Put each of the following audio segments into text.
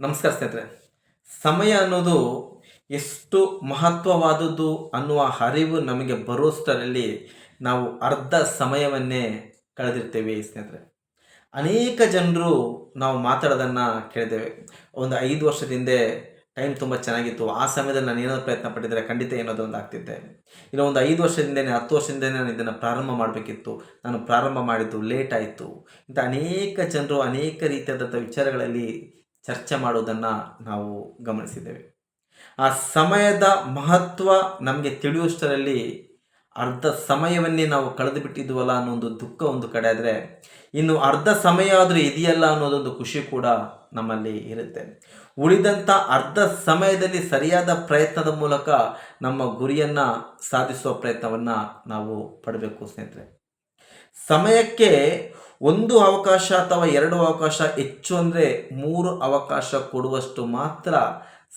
ನಮಸ್ಕಾರ ಸ್ನೇಹಿತರೆ. ಸಮಯ ಅನ್ನೋದು ಎಷ್ಟು ಮಹತ್ವವಾದದ್ದು ಅನ್ನುವ ಅರಿವು ನಮಗೆ ಬರೋಷ್ಟರಲ್ಲಿ ನಾವು ಅರ್ಧ ಸಮಯವನ್ನೇ ಕಳೆದಿರ್ತೇವೆ ಸ್ನೇಹಿತರೆ. ಅನೇಕ ಜನರು ನಾವು ಮಾತಾಡೋದನ್ನು ಕೇಳಿದ್ದೇವೆ ಒಂದು ಐದು ವರ್ಷದ ಹಿಂದೆ ಟೈಮ್ ತುಂಬ ಚೆನ್ನಾಗಿತ್ತು. ಆ ಸಮಯದಲ್ಲಿ ನಾನು ಏನಾದರೂ ಪ್ರಯತ್ನ ಪಟ್ಟಿದ್ದರೆ ಖಂಡಿತ ಏನಾದರೂ ಒಂದು ಆಗ್ತಿದ್ದೆ. ಇಲ್ಲ ಒಂದು ಐದು ವರ್ಷದಿಂದನೇ ಹತ್ತು ವರ್ಷದಿಂದ ನಾನು ಇದನ್ನು ಪ್ರಾರಂಭ ಮಾಡಬೇಕಿತ್ತು. ನಾನು ಪ್ರಾರಂಭ ಮಾಡಿದ್ದು ಲೇಟ್ ಆಯಿತು. ಇಂಥ ಅನೇಕ ಜನರು ಅನೇಕ ರೀತಿಯಾದಂಥ ವಿಚಾರಗಳಲ್ಲಿ ಚರ್ಚೆ ಮಾಡೋದನ್ನು ನಾವು ಗಮನಿಸಿದ್ದೇವೆ. ಆ ಸಮಯದ ಮಹತ್ವ ನಮಗೆ ತಿಳಿಯುವಷ್ಟರಲ್ಲಿ ಅರ್ಧ ಸಮಯವನ್ನೇ ನಾವು ಕಳೆದು ಬಿಟ್ಟಿದ್ವಲ್ಲ ಅನ್ನೋ ಒಂದು ದುಃಖ ಒಂದು ಕಡೆ ಆದರೆ, ಇನ್ನು ಅರ್ಧ ಸಮಯ ಆದರೂ ಇದೆಯಲ್ಲ ಅನ್ನೋದೊಂದು ಖುಷಿ ಕೂಡ ನಮ್ಮಲ್ಲಿ ಇರುತ್ತೆ. ಉಳಿದಂಥ ಅರ್ಧ ಸಮಯದಲ್ಲಿ ಸರಿಯಾದ ಪ್ರಯತ್ನದ ಮೂಲಕ ನಮ್ಮ ಗುರಿಯನ್ನು ಸಾಧಿಸುವ ಪ್ರಯತ್ನವನ್ನು ನಾವು ಪಡಬೇಕು ಸ್ನೇಹಿತರೆ. ಸಮಯಕ್ಕೆ ಒಂದು ಅವಕಾಶ ಅಥವಾ ಎರಡು ಅವಕಾಶ ಹೆಚ್ಚು ಅಂದರೆ ಮೂರು ಅವಕಾಶ ಕೊಡುವಷ್ಟು ಮಾತ್ರ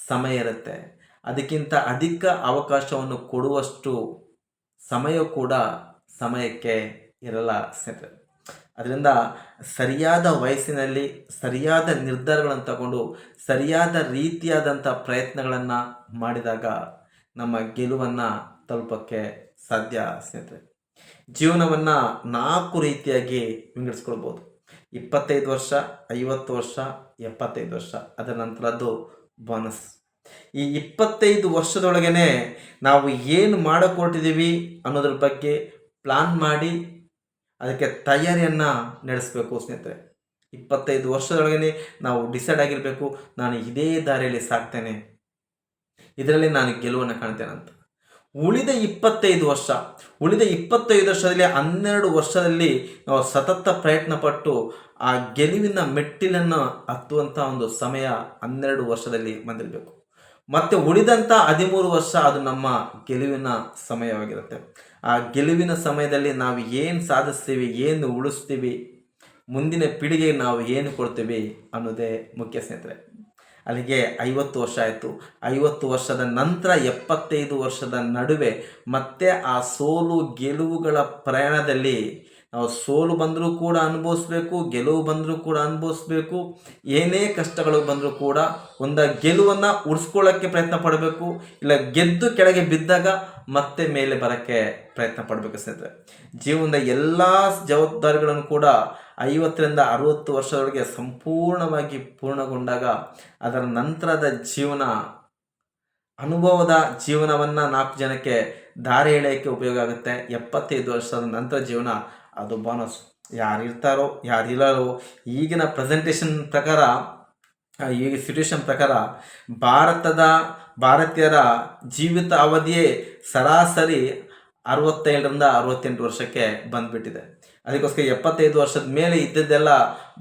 ಸಮಯ ಇರುತ್ತೆ. ಅದಕ್ಕಿಂತ ಅಧಿಕ ಅವಕಾಶವನ್ನು ಕೊಡುವಷ್ಟು ಸಮಯ ಕೂಡ ಸಮಯಕ್ಕೆ ಇರಲ್ಲ ಸ್ನೇಹಿತರೆ. ಅದರಿಂದ ಸರಿಯಾದ ವಯಸ್ಸಿನಲ್ಲಿ ಸರಿಯಾದ ನಿರ್ಧಾರಗಳನ್ನು ತಗೊಂಡು ಸರಿಯಾದ ರೀತಿಯಾದಂಥ ಪ್ರಯತ್ನಗಳನ್ನು ಮಾಡಿದಾಗ ನಮ್ಮ ಗೆಲುವನ್ನು ತಲುಪಕ್ಕೆ ಸಾಧ್ಯ ಸ್ನೇಹಿತರೆ. ಜೀವನವನ್ನು ನಾಲ್ಕು ರೀತಿಯಾಗಿ ವಿಂಗಡಿಸ್ಕೊಳ್ಬೋದು. ಇಪ್ಪತ್ತೈದು ವರ್ಷ, ಐವತ್ತು ವರ್ಷ, ಎಪ್ಪತ್ತೈದು ವರ್ಷ ಅದರ ನಂತರದ್ದು ಬೋನಸ್ ಈ ಇಪ್ಪತ್ತೈದು ವರ್ಷದೊಳಗೇ ನಾವು ಏನು ಮಾಡಕೊಟ್ಟಿದ್ದೀವಿ ಅನ್ನೋದ್ರ ಬಗ್ಗೆ ಪ್ಲಾನ್ ಮಾಡಿ ಅದಕ್ಕೆ ತಯಾರಿಯನ್ನು ನಡೆಸಬೇಕು ಸ್ನೇಹಿತರೆ. ಇಪ್ಪತ್ತೈದು ವರ್ಷದೊಳಗೇ ನಾವು ಡಿಸೈಡ್ ಆಗಿರಬೇಕು, ನಾನು ಇದೇ ದಾರಿಯಲ್ಲಿ ಸಾಕ್ತೇನೆ ಇದರಲ್ಲಿ ನಾನು ಗೆಲುವನ್ನು ಕಾಣ್ತೇನೆ ಅಂತ ಉಳಿದ ಇಪ್ಪತ್ತೈದು ವರ್ಷ, ಉಳಿದ ಇಪ್ಪತ್ತೈದು ವರ್ಷದಲ್ಲಿ ಹನ್ನೆರಡು ವರ್ಷದಲ್ಲಿ ನಾವು ಸತತ ಪ್ರಯತ್ನ ಪಟ್ಟು ಆ ಗೆಲುವಿನ ಮೆಟ್ಟಿಲನ್ನು ಹತ್ತುವಂಥ ಒಂದು ಸಮಯ ಹನ್ನೆರಡು ವರ್ಷದಲ್ಲಿ ಬಂದಿರಬೇಕು. ಮತ್ತು ಉಳಿದಂಥ ಹದಿಮೂರು ವರ್ಷ ಅದು ನಮ್ಮ ಗೆಲುವಿನ ಸಮಯವಾಗಿರುತ್ತೆ. ಆ ಗೆಲುವಿನ ಸಮಯದಲ್ಲಿ ನಾವು ಏನು ಸಾಧಿಸ್ತೀವಿ, ಏನು ಉಳಿಸ್ತೀವಿ, ಮುಂದಿನ ಪೀಳಿಗೆಗೆ ನಾವು ಏನು ಕೊಡ್ತೀವಿ ಅನ್ನೋದೇ ಮುಖ್ಯ ಸ್ನೇಹಿತರೆ. ಅಲ್ಲಿಗೆ ಐವತ್ತು ವರ್ಷ ಆಯಿತು. ಐವತ್ತು ವರ್ಷದ ನಂತರ ಎಪ್ಪತ್ತೈದು ವರ್ಷದ ನಡುವೆ ಮತ್ತೆ ಆ ಸೋಲು ಗೆಲುವುಗಳ ಪ್ರಯಾಣದಲ್ಲಿ ನಾವು ಸೋಲು ಬಂದರೂ ಕೂಡ ಅನುಭವಿಸ್ಬೇಕು, ಗೆಲುವು ಬಂದರೂ ಕೂಡ ಅನುಭವಿಸ್ಬೇಕು, ಏನೇ ಕಷ್ಟಗಳು ಬಂದರೂ ಕೂಡ ಒಂದು ಗೆಲುವನ್ನು ಉಳಿಸ್ಕೊಳ್ಳೋಕ್ಕೆ ಪ್ರಯತ್ನ ಪಡಬೇಕು, ಇಲ್ಲ ಗೆದ್ದು ಕೆಳಗೆ ಬಿದ್ದಾಗ ಮತ್ತೆ ಮೇಲೆ ಬರೋಕ್ಕೆ ಪ್ರಯತ್ನ ಪಡಬೇಕು ಸ್ನೇಹಿತರೆ. ಜೀವನದ ಎಲ್ಲ ಜವಾಬ್ದಾರಿಗಳನ್ನು ಕೂಡ ಐವತ್ತರಿಂದ ಅರುವತ್ತು ವರ್ಷದೊಳಗೆ ಸಂಪೂರ್ಣವಾಗಿ ಪೂರ್ಣಗೊಂಡಾಗ ಅದರ ನಂತರದ ಜೀವನ, ಅನುಭವದ ಜೀವನವನ್ನು ನಾಲ್ಕು ಜನಕ್ಕೆ ದಾರಿ ಎಳೆಯೋಕ್ಕೆ ಉಪಯೋಗ ಆಗುತ್ತೆ. ಎಪ್ಪತ್ತೈದು ವರ್ಷದ ನಂತರ ಜೀವನ ಅದು ಬೋನಸ್ ಯಾರು ಇರ್ತಾರೋ ಯಾರು ಇಲ್ಲಾರೋ ಈಗಿನ ಪ್ರೆಸೆಂಟೇಷನ್ ಪ್ರಕಾರ ಈಗ ಸಿಚುವೇಶನ್ ಪ್ರಕಾರ, ಭಾರತದ ಭಾರತೀಯರ ಜೀವಿತ ಅವಧಿಯೇ ಸರಾಸರಿ ಅರವತ್ತೇಳರಿಂದ ಅರವತ್ತೆಂಟು ವರ್ಷಕ್ಕೆ ಬಂದುಬಿಟ್ಟಿದೆ. ಅದಕ್ಕೋಸ್ಕರ ಎಪ್ಪತ್ತೈದು ವರ್ಷದ ಮೇಲೆ ಇದ್ದದ್ದೆಲ್ಲ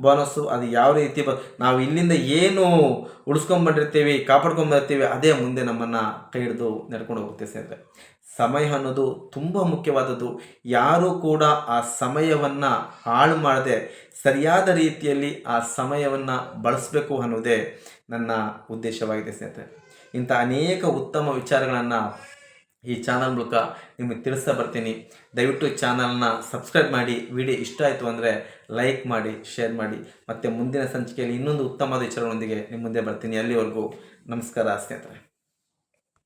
ಬೋನಸ್ಸು ಅದು ಯಾವ ರೀತಿ ಬ ನಾವು ಇಲ್ಲಿಂದ ಏನು ಉಳಿಸ್ಕೊಂಡ್ಬಂದಿರ್ತೀವಿ ಕಾಪಾಡ್ಕೊಂಬರ್ತೀವಿ ಅದೇ ಮುಂದೆ ನಮ್ಮನ್ನು ಕೈ ಹಿಡಿದು ನಡ್ಕೊಂಡು ಹೋಗುತ್ತೆ ಸ್ನೇಹಿತರೆ. ಸಮಯ ಅನ್ನೋದು ತುಂಬ ಮುಖ್ಯವಾದದ್ದು. ಯಾರೂ ಕೂಡ ಆ ಸಮಯವನ್ನು ಹಾಳು ಮಾಡದೆ, ಸರಿಯಾದ ರೀತಿಯಲ್ಲಿ ಆ ಸಮಯವನ್ನು ಬಳಸಬೇಕು ಅನ್ನೋದೇ ನನ್ನ ಉದ್ದೇಶವಾಗಿದೆ ಸ್ನೇಹಿತರೆ. ಇಂಥ ಅನೇಕ ಉತ್ತಮ ವಿಚಾರಗಳನ್ನು ಈ ಚಾನಲ್ ಮೂಲಕ ನಿಮಗೆ ತಿಳಿಸ್ತಾ ಬರ್ತೀನಿ. ದಯವಿಟ್ಟು ಚಾನಲ್ನ ಸಬ್ಸ್ಕ್ರೈಬ್ ಮಾಡಿ. ವಿಡಿಯೋ ಇಷ್ಟ ಆಯಿತು ಅಂದರೆ ಲೈಕ್ ಮಾಡಿ ಶೇರ್ ಮಾಡಿ. ಮತ್ತು ಮುಂದಿನ ಸಂಚಿಕೆಯಲ್ಲಿ ಇನ್ನೊಂದು ಉತ್ತಮವಾದ ವಿಚಾರಗಳೊಂದಿಗೆ ನಿಮ್ಮ ಮುಂದೆ ಬರ್ತೀನಿ. ಅಲ್ಲಿವರೆಗೂ ನಮಸ್ಕಾರ ಸ್ನೇಹಿತರೆ.